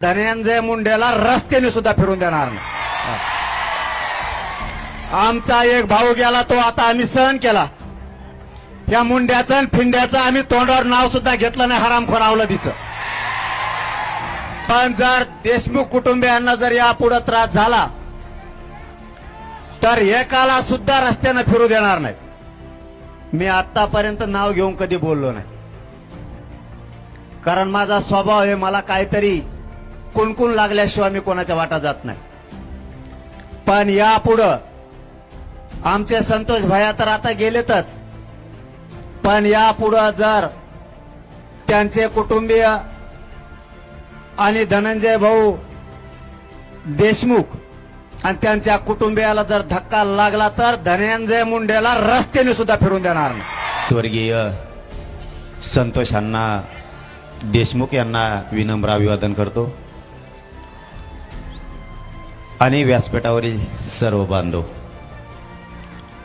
धनंजय मुंडेला रस्त्याने सुद्धा फिरून देणार नाही. आमचा एक भाऊ गेला तो आता आम्ही सहन केला. या मुंड्याचं आणि फिंड्याचं आम्ही तोंडावर नाव सुद्धा घेतलं नाही हरामखोर तिचं पण जर देशमुख कुटुंबियांना जर यापुढे त्रास झाला तर एकाला सुद्धा रस्त्यानं फिरू देणार नाही. मी आतापर्यंत नाव घेऊन कधी बोललो नाही. कारण माझा स्वभाव आहे मला काहीतरी कुणकुण लागल्याशिवाय मी कोणाच्या वाटा जात नाही. पण यापुढं आमचे संतोष भैया तर आता गेलेतच. पण यापुढं जर त्यांचे कुटुंबीय आणि धनंजय भाऊ देशमुख आणि त्यांच्या कुटुंबियाला जर धक्का लागला तर धनंजय मुंडेला रस्त्याने सुद्धा फिरून देणार नाही. स्वर्गीय संतोष देशमुख यांना विनम्र अभिवादन करतो. आणि व्यासपीठावरील सर्व बांधव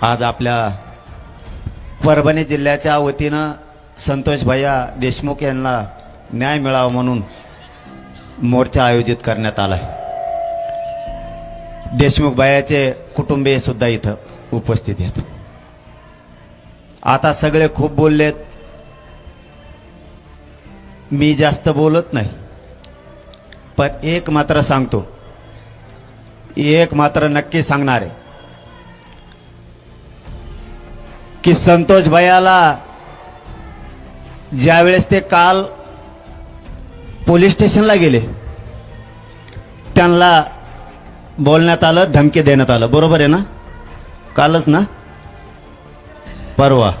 आज आपल्या परभणी जिल्ह्याच्या वतीनं संतोष भैया देशमुख यांना न्याय मिळावा म्हणून मोर्चा आयोजित करण्यात आला आहे देशमुख भैयाचे कुटुंबीय सुद्धा इथं उपस्थित आहेत. आता सगळे खूप बोललेत. मी जास्त बोलत नाही पण एक मात्र सांगतो. एक मात्र नक्की सांगणार आहे की संतोष भैयाला ज्यावेळेस ते काल पोलीस स्टेशनला गेले त्यांना बोलण्यात आलं धमकी देण्यात आलं. बरोबर आहे ना? कालच ना? परवा.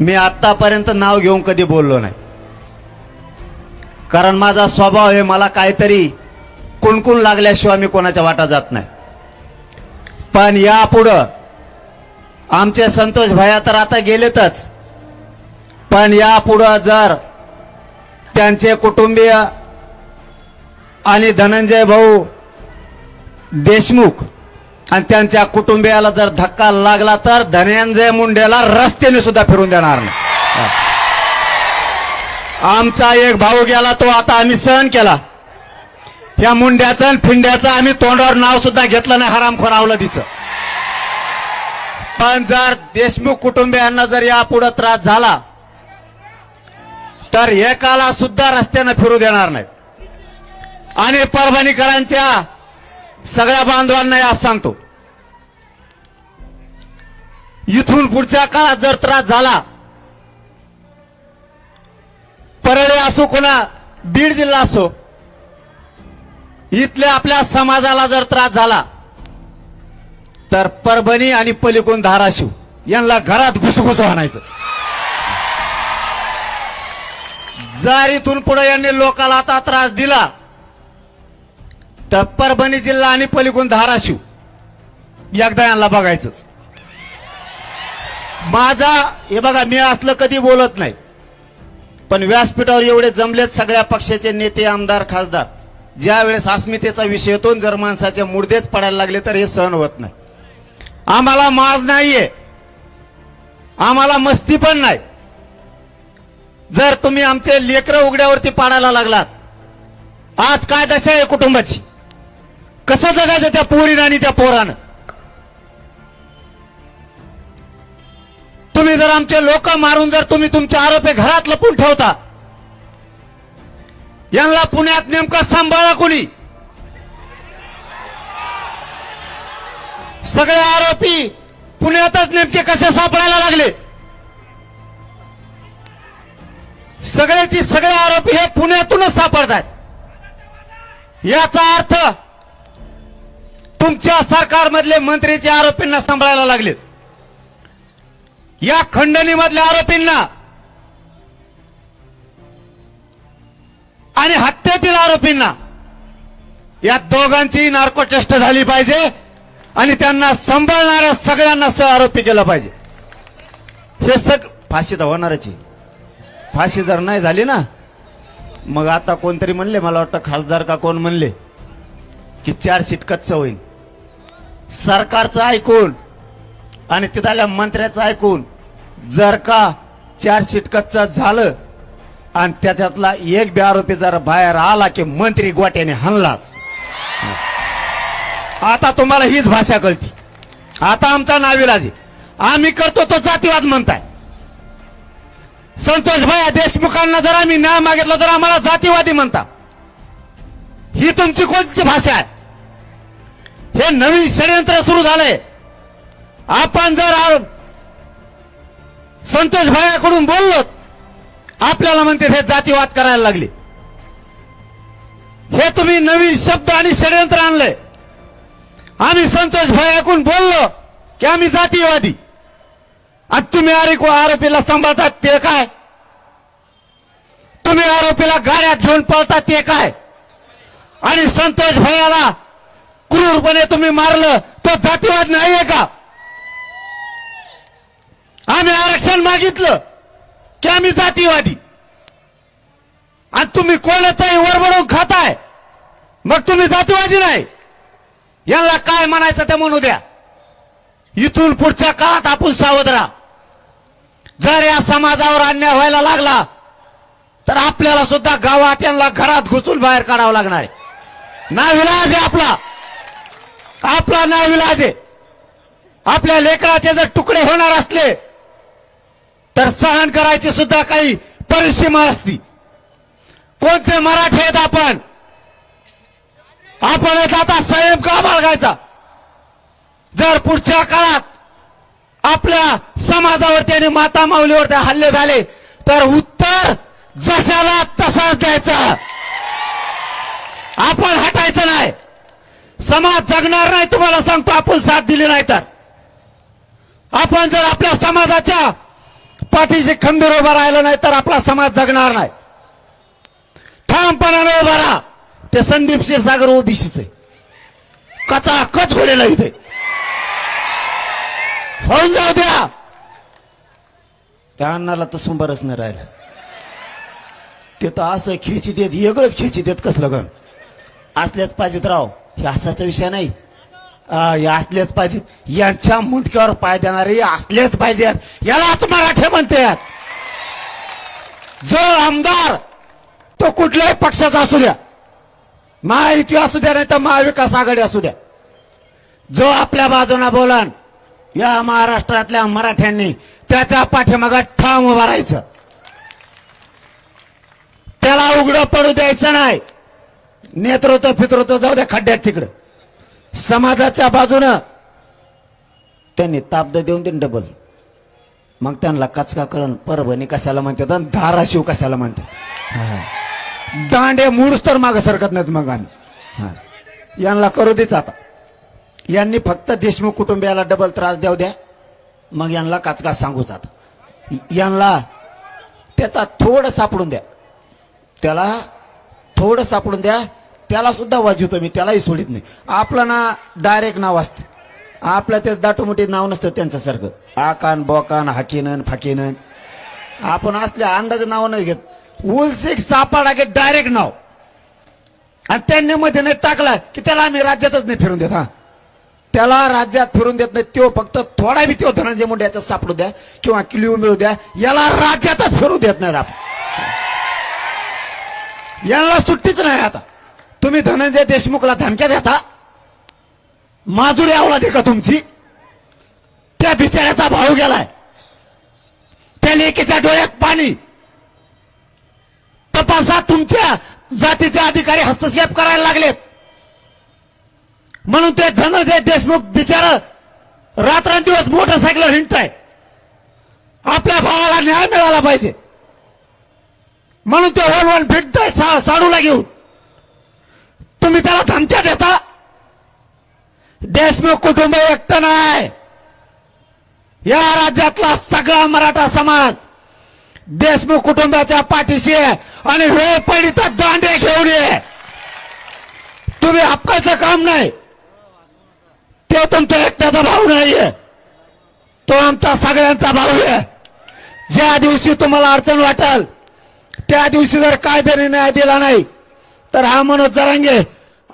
मी आत्तापर्यंत नाव घेऊन कधी बोललो नाही. कारण माझा स्वभाव आहे मला काहीतरी कुणकुण लागल्याशिवाय मी कोणाच्या वाटा जात नाही. पण यापुढं आमचे संतोष भैया तर आता गेलेतच. पण यापुढं जर त्यांचे कुटुंबीय आणि धनंजय भाऊ देशमुख आणि त्यांच्या कुटुंबियाला जर धक्का लागला तर धनंजय मुंडेला रस्त्याने सुद्धा फिरून देणार नाही. आमचा एक भाऊ गेला तो आता आम्ही सहन केला. या मुंड्याचं आणि फिंड्याचं आम्ही तोंडावर नाव सुद्धा घेतलं नाही हरामखोर अवलदीचं पण जर देशमुख कुटुंबियांना जर यापुढे त्रास झाला तर एकाला सुद्धा रस्त्यानं फिरू देणार नाही आणि परभणीकरांच्या सगळ्या बांधवांना आज सांगतो. इथून पुढच्या काळात जर त्रास झाला परळी असो कोणा बीड जिल्हा असो इथल्या आपल्या समाजाला जर त्रास झाला तर परभणी आणि पलिकोण धाराशिव यांना घरात घुसघुस आणायचं. जर इथून पुढे यांनी लोकाला आता त्रास दिला तर परभणी जिल्हा आणि पलिकोण धाराशिव एकदा यांना बघायचंच. माझा हे बघा मी असलं कधी बोलत नाही पण व्यासपीठावर एवढे जमलेत सगळ्या पक्षाचे नेते आमदार खासदार. ज्या वेळेस अस्मितेचा विषय येतो जर माणसाचे मुर्देच पडायला लागले तर हे सहन होत नाही. आम्हाला माज नाहीये. आम्हाला मस्ती पण नाही. जर तुम्ही आमचे लेकरं उघड्यावरती पाडायला लागलात आज काय दशा आहे कुटुंबाची? कसं जगायचं त्या पोरीनं आणि त्या पोरानं? तुम्ही जर आमचे लोक मारून जर तुम्ही तुमचे आरोपी घरात लपून ठेवता यांना पुण्यात नेमकं सांभाळा कोणी? सगळे आरोपी पुण्यातच नेमके कसे सापडायला लागले? सगळ्याची सगळे आरोपी हे पुण्यातूनच सापडतात याचा अर्थ तुमच्या सरकारमधले मंत्रीचे आरोपींना सांभाळायला लागले या खंडणीमधल्या आरोपींना आणि हत्येतील आरोपींना या दोघांची नार्कोटेस्ट झाली पाहिजे आणि त्यांना सांभाळणाऱ्या सगळ्यांना सह आरोपी केला पाहिजे. हे सग फाशी तर होणारच आहे. फाशी जर नाही झाली ना मग आता कोणतरी म्हणले मला वाटतं खासदार का कोण म्हणले की चार सीट कच्च होईल सरकारचं ऐकून आणि तिथल्या मंत्र्याचं ऐकून जर का चार सीट कच्च झालं आणि त्याच्यातला एक बी आरोपी जर बाहेर आला की मंत्री गोट्याने हनलाच आता तुम्हाला हीच भाषा कळती. आता आमचा नाविलाज. आहे आम्ही करतो तो जातीवाद म्हणताय. संतोष भाया देशमुखांना जर आम्ही न्याय मागितला तर आम्हाला जातीवादी म्हणता ही तुमची कोणती भाषा आहे? हे नवीन षडयंत्र सुरू झालंय. आपण जर संतोष भायाकडून बोललो आपल्याला म्हणते हे जातीवाद करायला लागले. हे तुम्ही नवीन शब्द आणि षडयंत्र आणलंय. आम्ही संतोष भायाकडून बोललो की आम्ही जातीवादी. आणि तुम्ही आरोपी आरोपीला सांभाळतात ते काय? तुम्ही आरोपीला गाड्यात घेऊन पळतात ते काय? आणि संतोष भैयाला क्रूरपणे तुम्ही मारलं तो जातीवाद नाहीये का? आम्ही आरक्षण मागितलं. की आम्ही जातीवादी. आणि तुम्ही कोणाचाही वरबडून खाताय मग तुम्ही जातीवादी नाही. यांना काय म्हणायचं ते म्हणू द्या. इथून पुढच्या काळात आपण सावध राहा. जर या समाजावर अन्याय व्हायला लागला तर आपल्याला सुद्धा गावात यांना घरात घुसून बाहेर काढावं लागणार आहे. नाविलाज आहे आपला. आपला नाविलाज आहे. आपल्या लेकराचे जर तुकडे होणार असले तर सहन करायची सुद्धा काही परिसीमा असती. कोणते मराठी आहेत आपण? आपण आता संयम का बाळगायचा? जर पुढच्या काळात आपल्या समाजावरती आणि माता माऊलीवरती हल्ले झाले तर उत्तर जशाला तसाच द्यायचा. आपण हटायचं नाही. समाज जगणार नाही तुम्हाला सांगतो आपण साथ दिली नाही तर. आपण जर आपल्या समाजाच्या पाठीशी खंबीर उभा राहिला नाही तर आपला समाज जगणार नाही. ठामपणाने उभा राहा. ते संदीप क्षीरसागर ओबीसीचे. आहे कचा कच घोडेला इथे. होऊन जाऊ द्या. त्या अन्नाला तर सुंबरच नाही राहिलं. ते तर असं खेची देत वेगळंच खेची देत कसलं गण. असल्याच पाहिजेत राव. हे असाचा विषय नाही. असलेच पाहिजेत यांच्या मुंडक्यावर पाय देणारे असलेच पाहिजेत यालाच मराठे म्हणतात. जो आमदार तो कुठल्याही पक्षाचा असू द्या. महायुती असू द्या नाही तर महाविकास आघाडी असू द्या. जो आपल्या बाजूला बोलन या महाराष्ट्रातल्या मराठ्यांनी त्याच्या पाठीमागा ठाम उभा राहायचं. त्याला उघडं पडू द्यायचं नाही. नेतृत्व फितृत्व जाऊ द्या खड्ड्यात तिकडं. समाजाच्या बाजूनं त्यांनी ताबद देऊन देईन डबल मग त्यांना कचका कळण परभणी कशाला म्हणतात आणि धाराशिव कशाला म्हणतात? दांडे मूळच तर मागं सरकत नाहीत मग आम्ही यांना करू देच आता. यांनी फक्त देशमुख कुटुंबियाला डबल त्रास देऊ द्या. मग यांना काचका सांगू जात. यांना त्याचा थोडं सापडून द्या. त्याला थोडं सापडून द्या. त्याला सुद्धा वाजवतो मी त्यालाही सोडित नाही. आपलं ना डायरेक्ट नाव असतं. आपलं ते दाटोमोठी नाव नसतं त्यांच्यासारखं आकान बोकान हाकीनन फाकीनन. आपण असल्या अंदाज नाव नाही घेत. उलसिक सापाडा घेत डायरेक्ट नाव. आणि त्यांनी मध्ये नाही टाकला की त्याला आम्ही राज्यातच नाही फिरून देत हा. त्याला राज्यात फिरून देत नाही तो फक्त थोडा बी तो धनंजय मुंडे याचा सापडू द्या किंवा किलिओ मिळू द्या याला राज्यातच फिरू देत नाही आपण. याला सुट्टीच नाही आता. तुम्ही धनंजय देशमुखला धमक्या देता? माजुरी आवला दे का तुमची? त्या बिचाऱ्याचा भाऊ गेलाय. त्या लेकीच्या डोळ्यात पाणी. तपासात तुमच्या जातीचे अधिकारी हस्तक्षेप करायला लागलेत. म्हणून ते धनंजय देशमुख बिचार रात्रंदिवस मोटरसायकल हिंडताय. आपल्या भावाला न्याय मिळाला पाहिजे. म्हणून ते वन वन फिरताय साडूला घेऊन. धमक्या देता? देशमुख कुटुंब एकटं नाही. या राज्यातला सगळा मराठा समाज देशमुख कुटुंबाच्या पाठीशी आहे आणि वेळ पडली तर दांडे घेऊन ये. तुम्ही हक्काचं काम नाही. ते तुमचा एकट्याचा भाऊ नाहीये. तो आमचा सगळ्यांचा भाऊ आहे. ज्या दिवशी तुम्हाला अडचण वाटेल त्या दिवशी जर कायद्याने न्याय दिला नाही तर हा मनोज जरांगे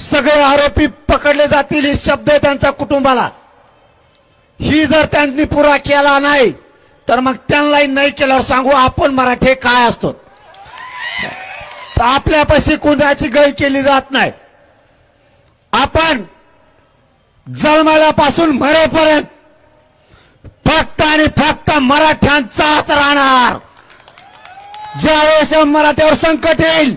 सगळे आरोपी पकडले जातील हे शब्द आहे त्यांच्या कुटुंबाला. ही जर त्यांनी पुरा केला नाही तर मग त्यांनाही नाही केल्यावर सांगू आपण मराठे काय असतो. तर आपल्यापाशी कुणाची गय केली जात नाही. आपण जन्माल्यापासून मरेपर्यंत फक्त आणि फक्त मराठ्यांचाच राहणार. ज्यावेळेस मराठ्यावर संकट येईल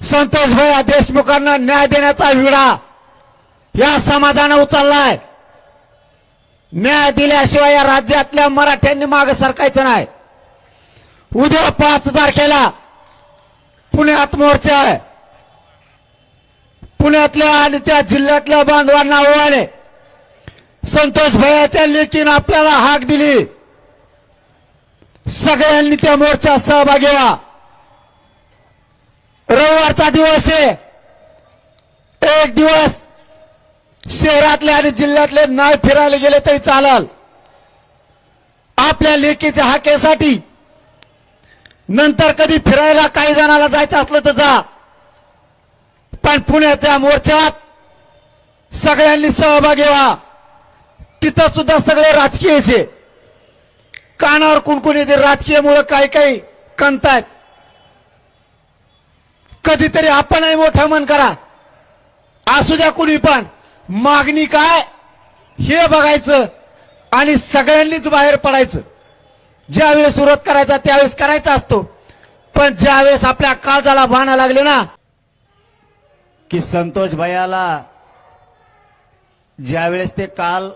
संतोष भैया देशमुखांना न्याय देण्याचा विडा या समाजानं उचललाय. न्याय दिल्याशिवाय या राज्यातल्या मराठ्यांनी मागे सरकायचं नाही. उद्या पाच तारखेला पुण्यात मोर्चा आहे. पुण्यातल्या आणि त्या जिल्ह्यातल्या बांधवांना आव्हाने संतोष भैयाच्या लेकीनं आपल्याला हाक दिली. सगळ्यांनी त्या मोर्चात सहभागी व्हा. रविवारचा दिवस आहे. एक दिवस शहरातले आणि जिल्ह्यातले नाही फिरायला गेले तरी चालल. आपल्या लेकीच्या हाकेसाठी नंतर कधी फिरायला काही जणाला जायचं असलं तर जा. पण पुण्याच्या मोर्चात सगळ्यांनी सहभागी व्हा. तिथं सुद्धा सगळे राजकीयचे. कानावर कुणकुण येते राजकीयमुळे काही काही कणतायत कधीतरी आपणही मोठं मन करा. असू द्या कुणी पण. मागणी काय? हे बघायचं आणि सगळ्यांनीच बाहेर पडायचं. ज्यावेळेस सुरुवात करायचा त्यावेळेस करायचा असतो. पण ज्यावेळेस आपल्या काळजाला बाणा लागले ना की संतोष भैयाला ज्यावेळेस ते काल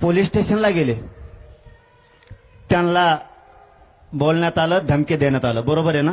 पोलीस स्टेशनला गेले त्यांना बोलण्यात आलं धमकी देण्यात आलं. बरोबर आहे ना?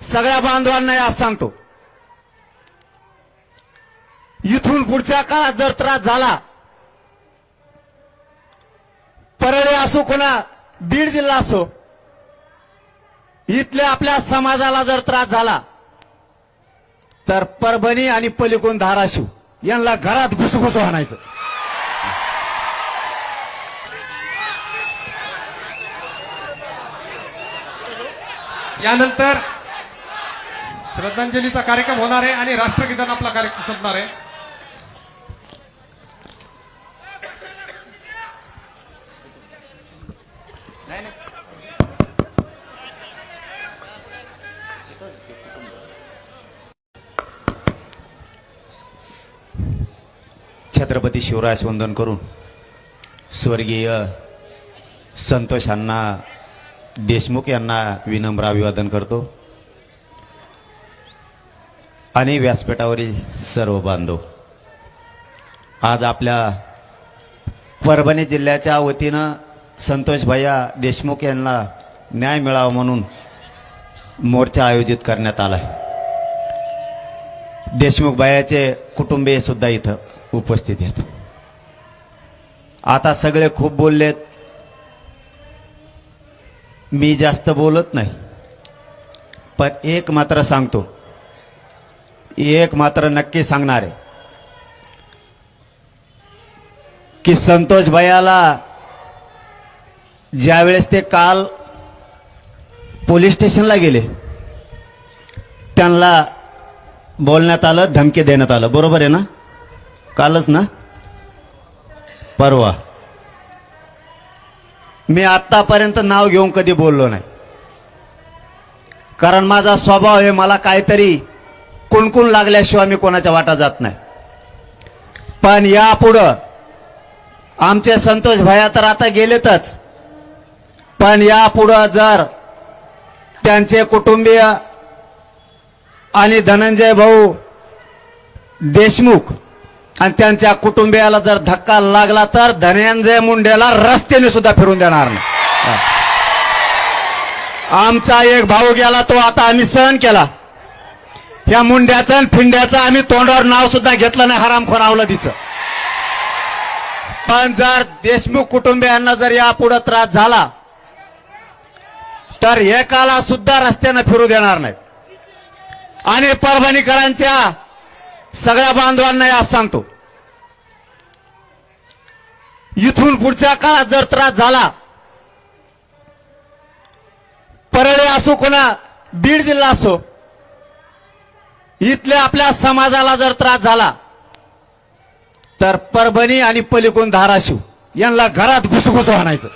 सगळ्या बांधवांना आज सांगतो. इथून पुढच्या काळात जर त्रास झाला परळी असो कोणा बीड जिल्हा असो इथल्या आपल्या समाजाला जर त्रास झाला तर परभणी आणि पलीकडून धाराशिव यांना घरात घुसघुस आणायचं. यानंतर श्रद्धांजलीचा कार्यक्रम होणार आहे आणि राष्ट्रगीतानं आपला कार्यक्रम संपणार आहे. छत्रपती शिवराज वंदन करून स्वर्गीय संतोष अण्णा देशमुख यांना विनम्र अभिवादन करतो. आणि व्यासपीठावरील सर्व बांधव आज आपल्या परभणी जिल्ह्याच्या वतीनं संतोष भैया देशमुख यांना न्याय मिळावा म्हणून मोर्चा आयोजित करण्यात आला आहे देशमुख भैयाचे कुटुंबीय सुद्धा इथं उपस्थित आहेत. आता सगळे खूप बोललेत. मी जास्त बोलत नाही. पण एक मात्र सांगतो. एक मात्र नक्की सांगणार. आहे की संतोष भैयाला ज्यावेळेस ते काल पोलीस स्टेशनला गेले त्यांना बोलण्यात आलं धमकी देण्यात आलं. बरोबर आहे ना? कालच ना? परवा. मी आत्तापर्यंत नाव घेऊन कधी बोललो नाही. कारण माझा स्वभाव आहे मला काहीतरी कुणकुण लागल्याशिवाय मी कोणाच्या वाटा जात नाही. पण यापुढं आमचे संतोष भैया तर आता गेलेतच. पण यापुढं जर त्यांचे कुटुंबीय आणि धनंजय भाऊ देशमुख आणि त्यांच्या कुटुंबियाला जर धक्का लागला तर धनंजय मुंडेला रस्त्याने सुद्धा फिरून देणार नाही. आमचा एक भाऊ गेला तो आता आम्ही सहन केला. या मुंड्याचं आणि फिंड्याचं आम्ही तोंडावर नाव सुद्धा घेतलं नाही हरामखोर अवलदीचं पण जर देशमुख कुटुंबियांना जर यापुढे त्रास झाला तर एकाला सुद्धा रस्त्यानं फिरू देणार नाही आणि परभणीकरांच्या सगळ्या बांधवांना आज सांगतो. इथून पुढच्या काळात जर त्रास झाला परळी असो कोणा बीड जिल्हा असो इथल्या आपल्या समाजाला जर त्रास झाला तर परभणी आणि पलिकोण धाराशिव यांना घरात घुसघुस आणायचं.